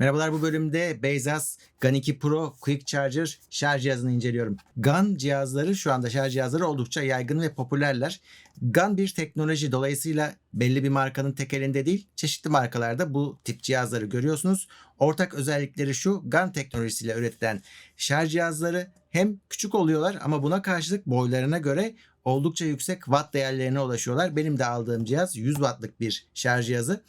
Merhabalar bu bölümde Beyzas GAN 2 Pro Quick Charger şarj cihazını inceliyorum. GAN cihazları şu anda şarj cihazları oldukça yaygın ve popülerler. GAN bir teknoloji dolayısıyla belli bir markanın tek elinde değil çeşitli markalarda bu tip cihazları görüyorsunuz. Ortak özellikleri şu GAN teknolojisiyle üretilen şarj cihazları hem küçük oluyorlar ama buna karşılık boylarına göre oldukça yüksek watt değerlerine ulaşıyorlar. Benim de aldığım cihaz 100 wattlık bir şarj cihazı.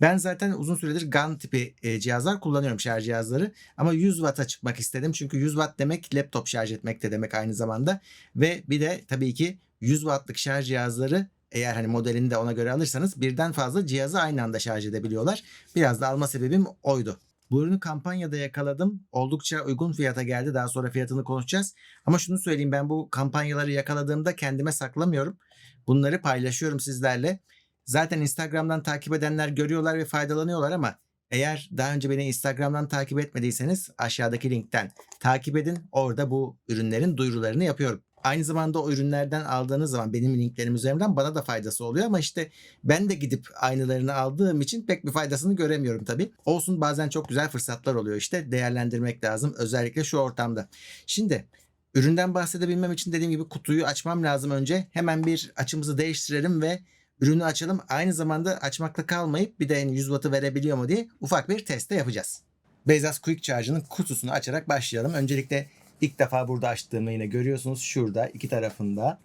Ben zaten uzun süredir GAN tipi e, cihazlar kullanıyorum şarj cihazları. Ama 100 Watt'a çıkmak istedim. Çünkü 100 Watt demek laptop şarj etmek de demek aynı zamanda. Ve bir de tabii ki 100 Watt'lık şarj cihazları eğer hani modelini de ona göre alırsanız birden fazla cihazı aynı anda şarj edebiliyorlar. Biraz da alma sebebim oydu. Bu ürünü kampanyada yakaladım. Oldukça uygun fiyata geldi. Daha sonra fiyatını konuşacağız. Ama şunu söyleyeyim ben bu kampanyaları yakaladığımda kendime saklamıyorum. Bunları paylaşıyorum sizlerle. Zaten Instagram'dan takip edenler görüyorlar ve faydalanıyorlar ama eğer daha önce beni Instagram'dan takip etmediyseniz aşağıdaki linkten takip edin. Orada bu ürünlerin duyurularını yapıyorum. Aynı zamanda o ürünlerden aldığınız zaman benim linklerim üzerinden bana da faydası oluyor ama işte ben de gidip aynılarını aldığım için pek bir faydasını göremiyorum tabii. Olsun bazen çok güzel fırsatlar oluyor işte değerlendirmek lazım özellikle şu ortamda. Şimdi üründen bahsedebilmem için dediğim gibi kutuyu açmam lazım önce. Hemen bir açımızı değiştirelim ve ürünü açalım. Aynı zamanda açmakla kalmayıp bir de 100 wattı verebiliyor mu diye ufak bir test yapacağız. Beyzas Quick Charge'ın kutusunu açarak başlayalım. Öncelikle ilk defa burada açtığımı yine görüyorsunuz. Şurada iki tarafında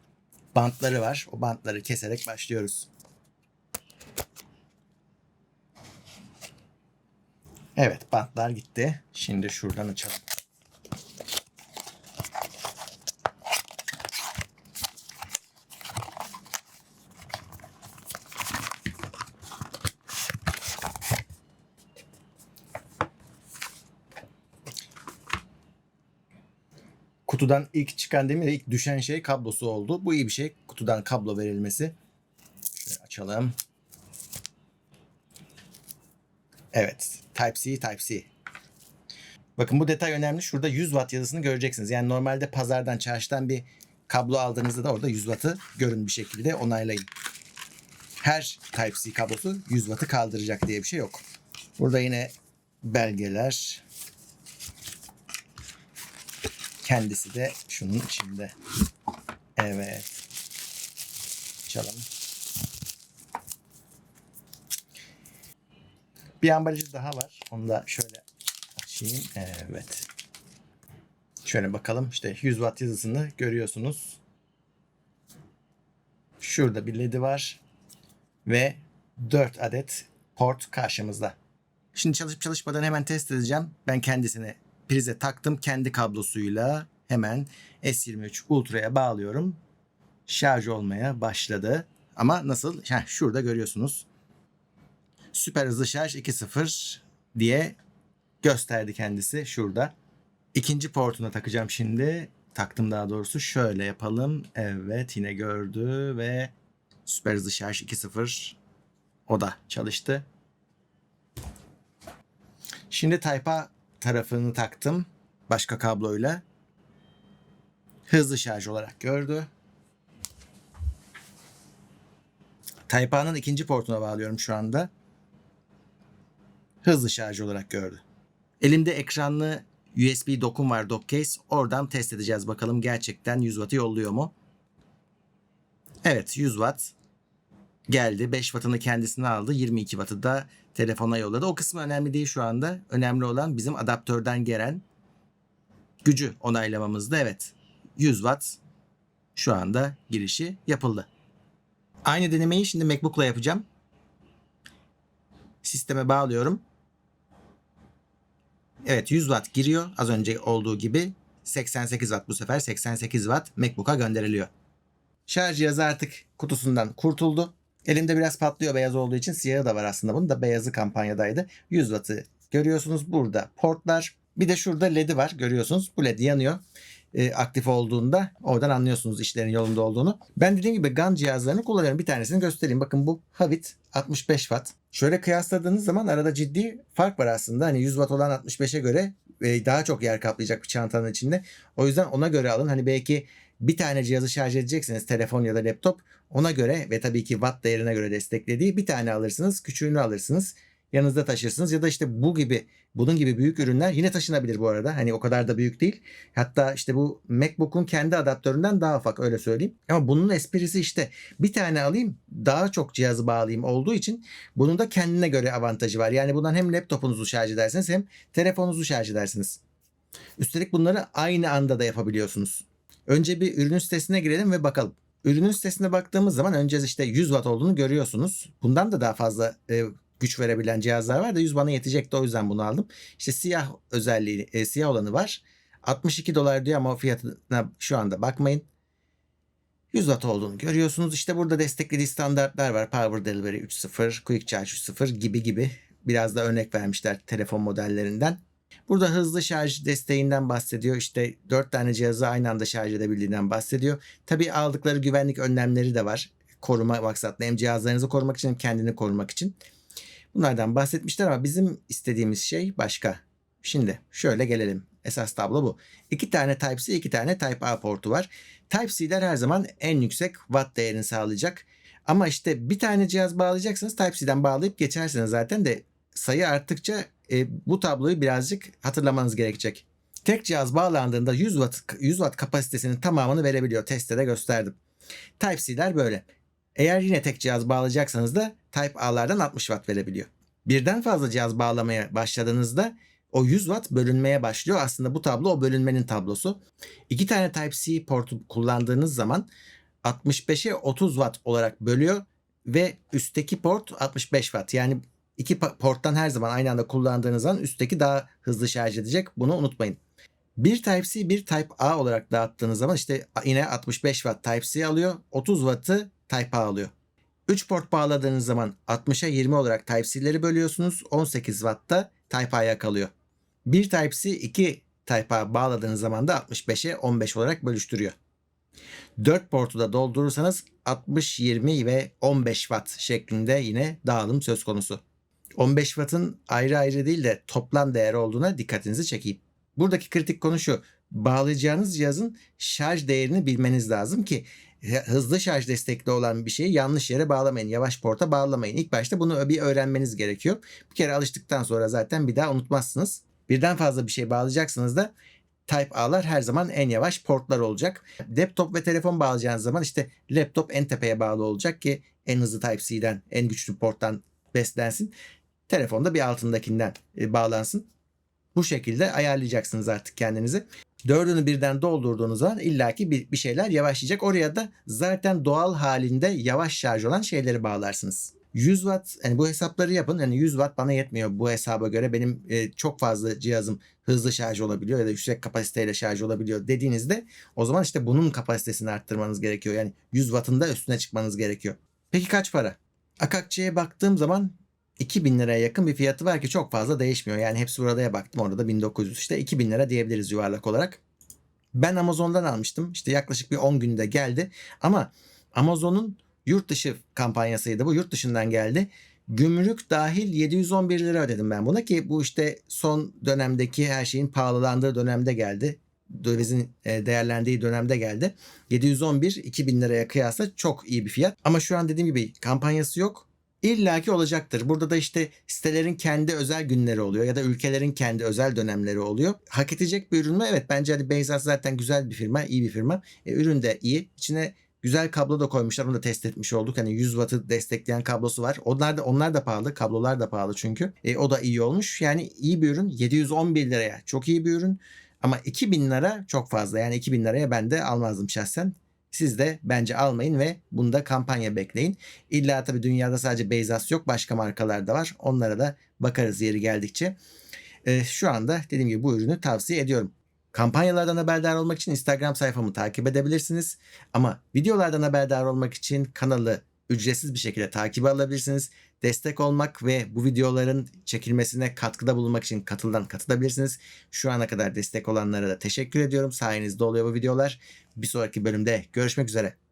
bantları var. O bantları keserek başlıyoruz. Evet bantlar gitti. Şimdi şuradan açalım. Kutudan ilk çıkan değil mi? İlk düşen şey kablosu oldu. Bu iyi bir şey. Kutudan kablo verilmesi. Şöyle açalım. Evet. Type-C, Type-C. Bakın bu detay önemli. Şurada 100 watt yazısını göreceksiniz. Yani normalde pazardan, çarşıdan bir kablo aldığınızda da orada 100 wattı görün bir şekilde onaylayın. Her Type-C kablosu 100 wattı kaldıracak diye bir şey yok. Burada yine belgeler, Kendisi de şunun içinde. Evet. Açalım. Bir ambalajı daha var. Onu da şöyle açayım. Evet. Şöyle bakalım. İşte 100 watt yazısını görüyorsunuz. Şurada bir ledi var. Ve 4 adet port karşımızda. Şimdi çalışıp çalışmadan hemen test edeceğim. Ben kendisini prize taktım kendi kablosuyla hemen S23 Ultra'ya bağlıyorum. Şarj olmaya başladı. Ama nasıl? Heh, şurada görüyorsunuz. Süper hızlı şarj 2.0 diye gösterdi kendisi şurada. İkinci portuna takacağım şimdi. Taktım daha doğrusu. Şöyle yapalım. Evet yine gördü ve süper hızlı şarj 2.0 o da çalıştı. Şimdi Type-A tarafını taktım başka kabloyla. Hızlı şarj olarak gördü. Type-A'nın ikinci portuna bağlıyorum şu anda. Hızlı şarj olarak gördü. Elimde ekranlı USB dokum var dock case. Oradan test edeceğiz bakalım gerçekten 100 wattı yolluyor mu? Evet 100 watt geldi. 5 wattını kendisine aldı. 22 wattı da telefona yolladı. O kısmı önemli değil şu anda. Önemli olan bizim adaptörden gelen gücü onaylamamızda. Evet 100 watt şu anda girişi yapıldı. Aynı denemeyi şimdi MacBook'la yapacağım. Sisteme bağlıyorum. Evet 100 watt giriyor. Az önce olduğu gibi 88 watt bu sefer 88 watt MacBook'a gönderiliyor. Şarj cihazı artık kutusundan kurtuldu. Elimde biraz patlıyor beyaz olduğu için siyahı da var aslında bunun da beyazı kampanyadaydı. 100 wattı görüyorsunuz burada portlar. Bir de şurada led'i var görüyorsunuz. Bu led yanıyor. E, aktif olduğunda oradan anlıyorsunuz işlerin yolunda olduğunu. Ben dediğim gibi GAN cihazlarını kullanıyorum. Bir tanesini göstereyim. Bakın bu Havit 65 watt. Şöyle kıyasladığınız zaman arada ciddi fark var aslında. Hani 100 watt olan 65'e göre e, daha çok yer kaplayacak bir çantanın içinde. O yüzden ona göre alın. Hani belki bir tane cihazı şarj edeceksiniz telefon ya da laptop ona göre ve tabii ki watt değerine göre desteklediği bir tane alırsınız küçüğünü alırsınız yanınızda taşırsınız ya da işte bu gibi bunun gibi büyük ürünler yine taşınabilir bu arada. Hani o kadar da büyük değil. Hatta işte bu MacBook'un kendi adaptöründen daha ufak öyle söyleyeyim. Ama bunun esprisi işte bir tane alayım daha çok cihazı bağlayayım olduğu için bunun da kendine göre avantajı var. Yani bundan hem laptopunuzu şarj edersiniz hem telefonunuzu şarj edersiniz. Üstelik bunları aynı anda da yapabiliyorsunuz. Önce bir ürünün sitesine girelim ve bakalım. Ürünün sitesine baktığımız zaman önce işte 100 watt olduğunu görüyorsunuz. Bundan da daha fazla e, güç verebilen cihazlar var da 100 bana yetecekti o yüzden bunu aldım. İşte siyah özelliği, e, siyah olanı var. 62 dolar diyor ama fiyatına şu anda bakmayın. 100 watt olduğunu görüyorsunuz. İşte burada desteklediği standartlar var. Power Delivery 3.0, Quick Charge 3.0 gibi gibi. Biraz da örnek vermişler telefon modellerinden. Burada hızlı şarj desteğinden bahsediyor. İşte 4 tane cihazı aynı anda şarj edebildiğinden bahsediyor. Tabii aldıkları güvenlik önlemleri de var. Koruma maksatlı hem cihazlarınızı korumak için hem kendini korumak için. Bunlardan bahsetmişler ama bizim istediğimiz şey başka. Şimdi şöyle gelelim. Esas tablo bu. İki tane Type-C, iki tane Type-A portu var. Type-C'ler her zaman en yüksek watt değerini sağlayacak. Ama işte bir tane cihaz bağlayacaksanız Type-C'den bağlayıp geçersiniz zaten de sayı arttıkça e, bu tabloyu birazcık hatırlamanız gerekecek. Tek cihaz bağlandığında 100 watt, 100 watt kapasitesinin tamamını verebiliyor. Testte de gösterdim. Type-C'ler böyle. Eğer yine tek cihaz bağlayacaksanız da Type-A'lardan 60 watt verebiliyor. Birden fazla cihaz bağlamaya başladığınızda o 100 watt bölünmeye başlıyor. Aslında bu tablo o bölünmenin tablosu. İki tane Type-C portu kullandığınız zaman 65'e 30 watt olarak bölüyor ve üstteki port 65 watt. Yani iki porttan her zaman aynı anda kullandığınız zaman üstteki daha hızlı şarj edecek. Bunu unutmayın. Bir Type-C bir Type-A olarak dağıttığınız zaman işte yine 65 watt Type-C alıyor. 30 wattı Type-A alıyor. 3 port bağladığınız zaman 60'a 20 olarak Type-C'leri bölüyorsunuz. 18 watt'ta Type-A'ya kalıyor. Bir Type-C 2 Type-A bağladığınız zaman da 65'e 15 olarak bölüştürüyor. 4 portu da doldurursanız 60, 20 ve 15 watt şeklinde yine dağılım söz konusu. 15 wattın ayrı ayrı değil de toplam değer olduğuna dikkatinizi çekeyim. Buradaki kritik konu şu. Bağlayacağınız cihazın şarj değerini bilmeniz lazım ki hızlı şarj destekli olan bir şeyi yanlış yere bağlamayın. Yavaş porta bağlamayın. İlk başta bunu bir öğrenmeniz gerekiyor. Bir kere alıştıktan sonra zaten bir daha unutmazsınız. Birden fazla bir şey bağlayacaksınız da Type A'lar her zaman en yavaş portlar olacak. Laptop ve telefon bağlayacağınız zaman işte laptop en tepeye bağlı olacak ki en hızlı Type-C'den, en güçlü porttan beslensin. Telefonda bir altındakinden e, bağlansın. Bu şekilde ayarlayacaksınız artık kendinizi. Dördünü birden doldurduğunuz zaman illaki bir, bir şeyler yavaşlayacak. Oraya da zaten doğal halinde yavaş şarj olan şeyleri bağlarsınız. 100 watt yani bu hesapları yapın. Yani 100 watt bana yetmiyor bu hesaba göre. Benim e, çok fazla cihazım hızlı şarj olabiliyor ya da yüksek kapasiteyle şarj olabiliyor dediğinizde o zaman işte bunun kapasitesini arttırmanız gerekiyor. Yani 100 wattın da üstüne çıkmanız gerekiyor. Peki kaç para? Akakçı'ya baktığım zaman 2000 liraya yakın bir fiyatı var ki çok fazla değişmiyor. Yani hepsi buradaya baktım orada da 1900 işte 2000 lira diyebiliriz yuvarlak olarak. Ben Amazon'dan almıştım. İşte yaklaşık bir 10 günde geldi. Ama Amazon'un yurt dışı kampanyasıydı bu. Yurt dışından geldi. Gümrük dahil 711 lira ödedim ben buna ki bu işte son dönemdeki her şeyin pahalılandığı dönemde geldi. Dövizin e, değerlendiği dönemde geldi. 711 2000 liraya kıyasla çok iyi bir fiyat. Ama şu an dediğim gibi kampanyası yok. İlla ki olacaktır. Burada da işte sitelerin kendi özel günleri oluyor ya da ülkelerin kendi özel dönemleri oluyor. Hak edecek bir ürün mü? Evet bence hani Beyzat zaten güzel bir firma, iyi bir firma. E, ürün de iyi. İçine güzel kablo da koymuşlar. Onu da test etmiş olduk. Hani 100 wattı destekleyen kablosu var. Onlar da onlar da pahalı. Kablolar da pahalı çünkü. E, o da iyi olmuş. Yani iyi bir ürün. 711 liraya çok iyi bir ürün. Ama 2000 lira çok fazla. Yani 2000 liraya ben de almazdım şahsen. Siz de bence almayın ve bunda kampanya bekleyin. İlla tabii dünyada sadece Beyzas yok. Başka markalar da var. Onlara da bakarız yeri geldikçe. Ee, şu anda dediğim gibi bu ürünü tavsiye ediyorum. Kampanyalardan haberdar olmak için Instagram sayfamı takip edebilirsiniz. Ama videolardan haberdar olmak için kanalı ücretsiz bir şekilde takip alabilirsiniz. Destek olmak ve bu videoların çekilmesine katkıda bulunmak için katıldan katılabilirsiniz. Şu ana kadar destek olanlara da teşekkür ediyorum. Sayenizde oluyor bu videolar. Bir sonraki bölümde görüşmek üzere.